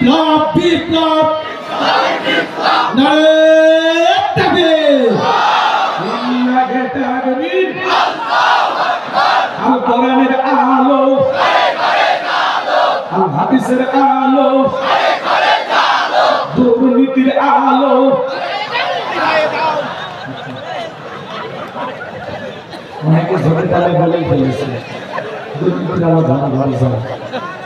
বিপ্লব বিপ্লব। আল কোরআনের আলো। আল। হাদিসের আলো। দুর্নীতির আলো। অনেকে ধরে তালে বলেই ফেলেছে। দুর্নীতির আলো ধরা ধরা যায়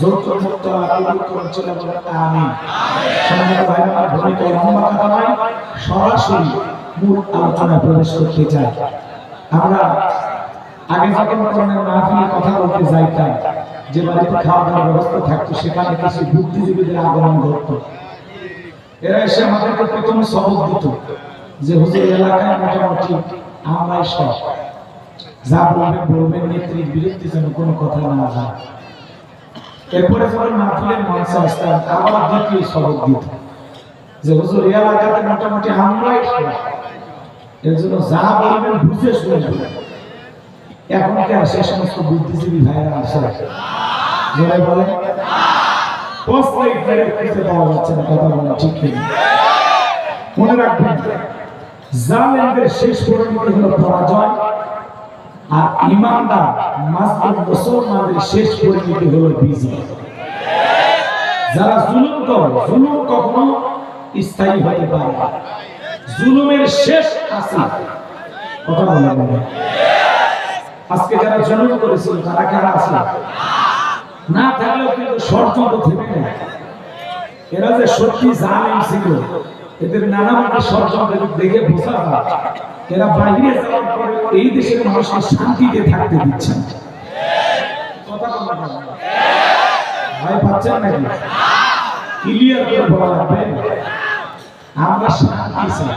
যৌতুক মুক্ত ভাই আমার বুদ্ধিজীবীদের আগমন ঘটতো। এরা এসে আমাদেরকে প্রথমে সবক দিত যে, হুজুর, এলাকায় মোটামুটি আমরাই সব। যা বলবেন বলবেন নেত্রীর বিরুদ্ধে যেন কোনো কথা না যায়। এরপরে যখন মাহফিলের মঞ্চে আসতাম, আবার দ্বিতীয় সবক দিত যে হুজুর এই এলাকাতে মোটামুটি আমরাই এর জন্য যা বলবেন বুঝে শুনে বলবেন এখন কি আর সে সমস্ত বুদ্ধিজীবী ভাইরা আসে? যারা বলে শেষ পরিণতি পরাজয়। আর ইমানদার মাসলুম মুসলমানদের শেষ পরিণতি হলো বিজয় যারা জুলুম করে, জুলুম কখনো স্থায়ী হতে পারে না। জুলুমের শেষ আছে। কথা বলা যাবে আজকে যারা জুলুম করেছিল, তারা কারা আছে? না থাকলেও কিন্তু ষড়যন্ত্র থেমে নেই এরা যে সত্যি জানেন ছিল এদের নানা দেখে বোঝা এরা বাইরে এই দেশের মানুষকে শান্তিতে থাকতে বলা পাচ্ছেন নাকি ক্লিয়ার করে বলা লাগবে? আমরা শান্তি চাই।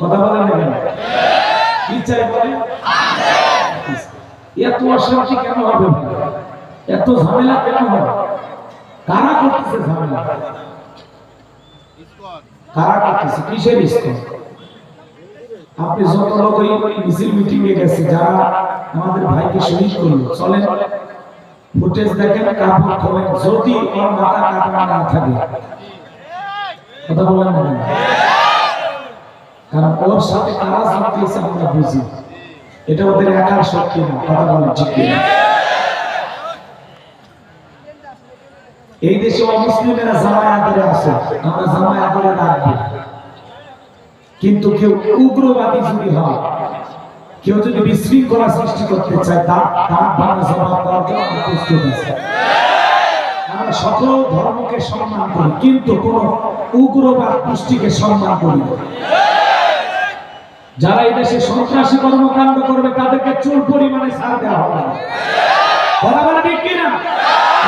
কথা বলেন কি চাই বলেন? এত অশান্তি কেন হবে? এত ঝামেলা কেন হবে? কারা করতেছে ঝামেলা? কারা করতেছে কিসের ইস্কন আপনি যত লোক ওই মিছিল মিটিং এ গেছে, যারা আমাদের ভাইকে শহীদ করল, চলেন। ফুটেজ দেখেন, কাপড় খোলেন, যদি ওর মাথা কাপড় না থাকে। কথা বলেন না কারণ ওর সাথে কারা দিয়েছে আমরা বুঝি। এটা ওদের একার শক্তি না, কথা বলেন ঠিক কিনা? এই দেশে অমুসলিমেরা জামায় আদরে আছে, আমরা জামায় আদরে রাখব কিন্তু কেউ উগ্রবাদী যদি হয়, কেউ যদি বিশৃঙ্খলা সৃষ্টি করতে চায়, তার তার বাংলা জবাব জন্য আমরা প্রস্তুত আছি। আমরা সকল ধর্মকে সম্মান করি, কিন্তু কোন উগ্রবাদ গোষ্ঠীকে সম্মান করি। যারা এই দেশে সন্ত্রাসী কর্মকাণ্ড করবে, তাদেরকে চুল পরিমাণে ছাড় দেওয়া হবে না। বলে ঠিক কিনা?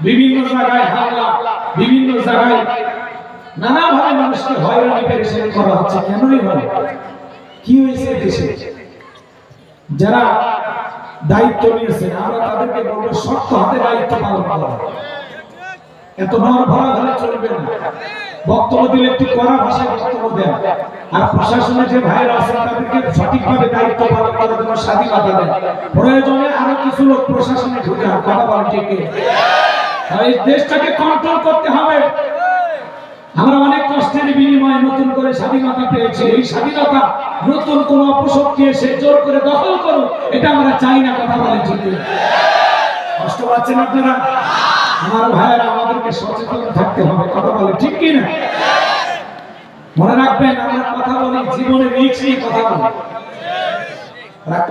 বিভিন্ন জায়গায় হামলা, বিভিন্ন জায়গায় নানাভাবে মানুষকে হয়রানি পেরেশানি করা হচ্ছে। কেনই হয়? কি হয়েছে দেশে? যারা দায়িত্ব নিয়েছেন, আমরা তাদেরকে বলব, শক্ত হাতে দায়িত্ব পালন করা। এত নর ভরা হলে চলবে না। বক্তব্য দিলে একটু কড়া ভাষায় বক্তব্য দেন। আর প্রশাসনের যে ভাইরা আছেন, তাদেরকে সঠিকভাবে দায়িত্ব পালন করার জন্য স্বাধীনতা দেন। প্রয়োজনে আরও কিছু লোক প্রশাসনে ঢুকে কথা বলেন ঠিক এই দেশটাকে কন্ট্রোল করতে হবে। আমরা অনেক কষ্টের বিনিময়ে নতুন করে স্বাধীনতা পেয়েছি। এই স্বাধীনতা নতুন কোন অপশক্তি এসে জোর করে দখল করুক, এটা আমরা চাই না, কথা বলে ঠিক কিনা? কষ্ট পাচ্ছেন আপনারা? আমার ভাইয়েরা, আমাদেরকে সচেতন থাকতে হবে, কথা বলে ঠিক কি না মনে রাখবেন, আমরা কথা বলি জীবনে রিক্স নিয়ে কথা বলি। রাগ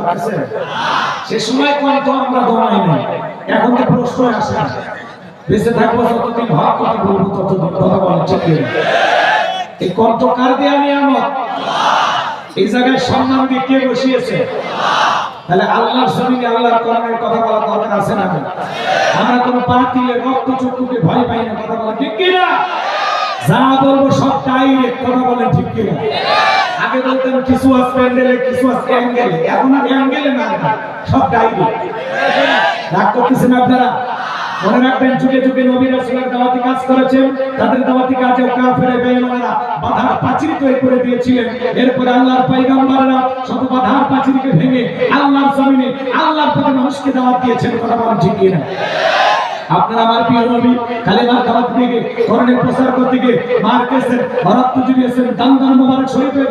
সে সময় কণ্ঠ আমরা দমাই নাই। এখন তো প্রশ্ন আসে না। বেঁচে থাকব যতদিন ভাব কথা বলব ততদিন কথা বলা ঠিক এই কণ্ঠ কার দেয়া নিয়ামত এই জায়গায় সম্মান দিয়ে কে বসিয়েছে? তাহলে আল্লাহর জমিনে আল্লাহর কোরআনের কথা বলা দরকার আছে না আমরা কোনো পাতিলে রক্ত চক্ষুকে ভয় পাই না, কথা বলা ঠিক কি না যা বলব সব ডাইরেক্ট কথা বলেন ঠিক কি না আগে বলতেন, কিছু আছে প্যান্ডেলে, কিছু আছে অ্যাঙ্গেলে। এখন আর অ্যাঙ্গেলে না সব ডাইরেক্ট রাগ করতেছেন আপনারা? মনে রাখবেন, যুগে যুগে দাওয়াতি কাজ করেছেন। তাদের দাওয়াতি কাজে কাফেরে তৈরি করে দিয়েছিলেন। আল্লাহর পয়গম্বররা শত ভেঙে আল্লাহর জমিনে আল্লাহর পথে মানুষকে দাওয়াত দিয়েছেন, কথা বলেন ঠিক আপনারা আমার প্রিয় নবী প্রচার করতে মার হয়ে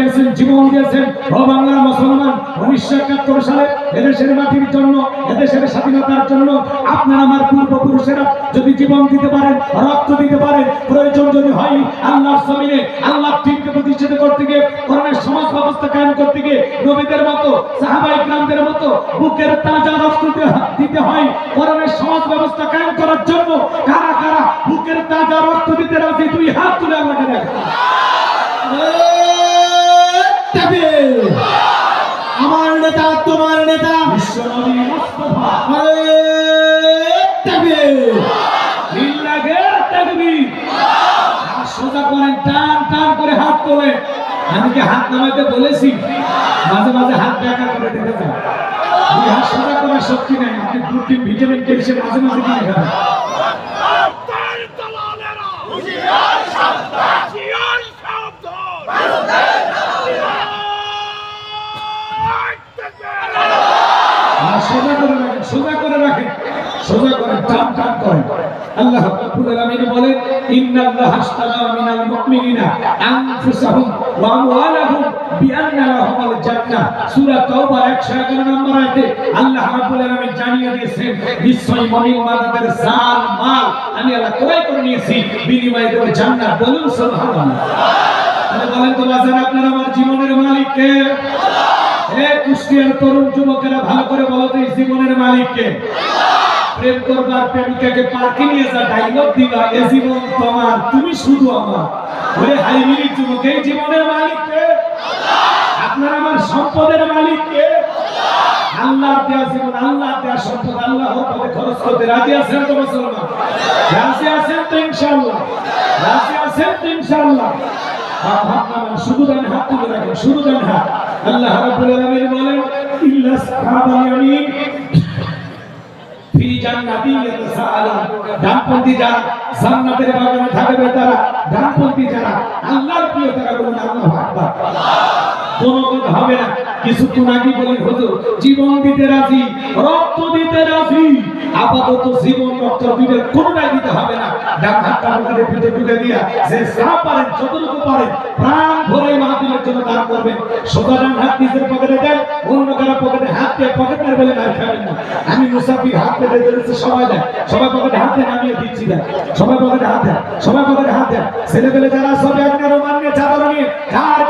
গেছেন জীবন দিয়েছেন। মুসলমান উনিশশো একাত্তর সালে এদেশের মাটির জন্য এদেশের স্বাধীনতার জন্য আপনার আমার পূর্বপুরুষেরা যদি জীবন দিতে পারেন রক্ত দিতে পারেন প্রয়োজন যদি হয় আল্লাহর জমিনে আল্লাহ দিনকে প্রতিষ্ঠিত করতে গিয়ে করণের সমাজ ব্যবস্থা কায়েম করতে গিয়ে নবীদের মতো সাহাবা ইকরামদের মতো বুকের তাজা রক্ত দিতে- হয় করণের সমাজ ব্যবস্থা কায়েম করার জন্য কারা কারা বুকের তাজা রক্ত দিতে রাজি দুই হাত তুলে আমাকে দেখ আমার নেতা তোমার নেতা। সোজা করেন টান টান করে হাত তোলে আমি কি হাত নামাইতে বলেছি? মাঝে মাঝে হাত ব্যাকা করে দুই হাত সোজা করার শক্তি নাই। আপনি দু তিন ভিটামিন ক্যালসিয়াম মাঝে মাঝে কিনে খাবেন তার দালালেরা হুঁশিয়ার সাবধান হুঁশিয়ার সাবধান আর সোজা করে রাখেন সোজা করে রাখেন সোজা করে টান টান করেন আল্লাহ রাব্বুল আলামিন বলেন, ইন্নাল্লাহ আশতারা মিনাল মুমিনিনা আনফুসাহুম ওয়া আমওয়ালাহুম বিআন্না লাহুমুল জান্নাহ। সূরা তাওবা 111 নম্বর আয়াতে আল্লাহ রাব্বুল আলামিন জানিয়ে দিয়েছেন, নিশ্চয়ই মুমিন বান্দাদের জান, মাল আমি আল্লাহ ক্রয় করে নিয়েছি, বিনিময়ে দেব জান্নাত বলুন, সুবহানাল্লাহ। তাহলে বলেন তো বাজার আপনার আমার জীবনের মালিক কে? আল্লাহ হে কুষ্টিয়ার তরুণ যুবকেরা ভালো করে বলো তো জীবনের মালিক কে? প্রেম করবার প্রেমিকাকে পার্কে নিয়ে যা, ডাইলগ দিবা, এ জীবন তোমার, তুমি শুধু আমার। ওরে হাই মিনিট যুবক, এই জীবনের মালিক কে? আপনার আমার সম্পদের মালিক কে? আল্লাহ দেয়া জীবন আল্লাহ দেয়া সম্পদ, আল্লাহ পথে খরচ করতে রাজি আছেন তো মুসলমান? রাজি আছেন তো ইনশাআল্লাহ? রাজি আছেন তো ইনশাআল্লাহ? শুধু হাত তুলে রাখেন, শুধু ডান হাত। আল্লাহ রাব্বুল আলামিন বলেন ইল্লা ইয়ামিন। ফি জান্নাতি ইয়াতাসাআলুন ডানপন্থী যারা জান্নাতের বাগানে থাকবে তারা, ডানপন্থী যারা, আল্লাহর প্রিয় তারা বলুন আল্লাহু আকবার। কোনো হবে না। কিছুক্ষণ আগে বলেন হুজুর, জীবন দিতে রাজি, রক্ত দিতে রাজি, আপাতত জীবন রক্ত দিতে কোনটাই দিতে হবে না। হাতটা আমাদের ভিতরে দিয়া যে যা পারেন, যতটুকু পারেন, প্রাণ ভরে মাহফিলের জন্য দান করবেন। সোজা হাত নিজের পকেটে দেন, অন্য কারও পকেটে হাত দিয়ে পকেট মার বলে মার খাবেন না। আমি মুসাফির হাত পেতে ধরেছি সবাই দেন সবাই পকেটে হাত দেন আমিও দিচ্ছি দেন সবাই পকেটে হাত দেন সবাই পকেটে হাত দেন ছেলে পেলে যারা সব এক নেরো মান্য চাদর নিয়ে, যার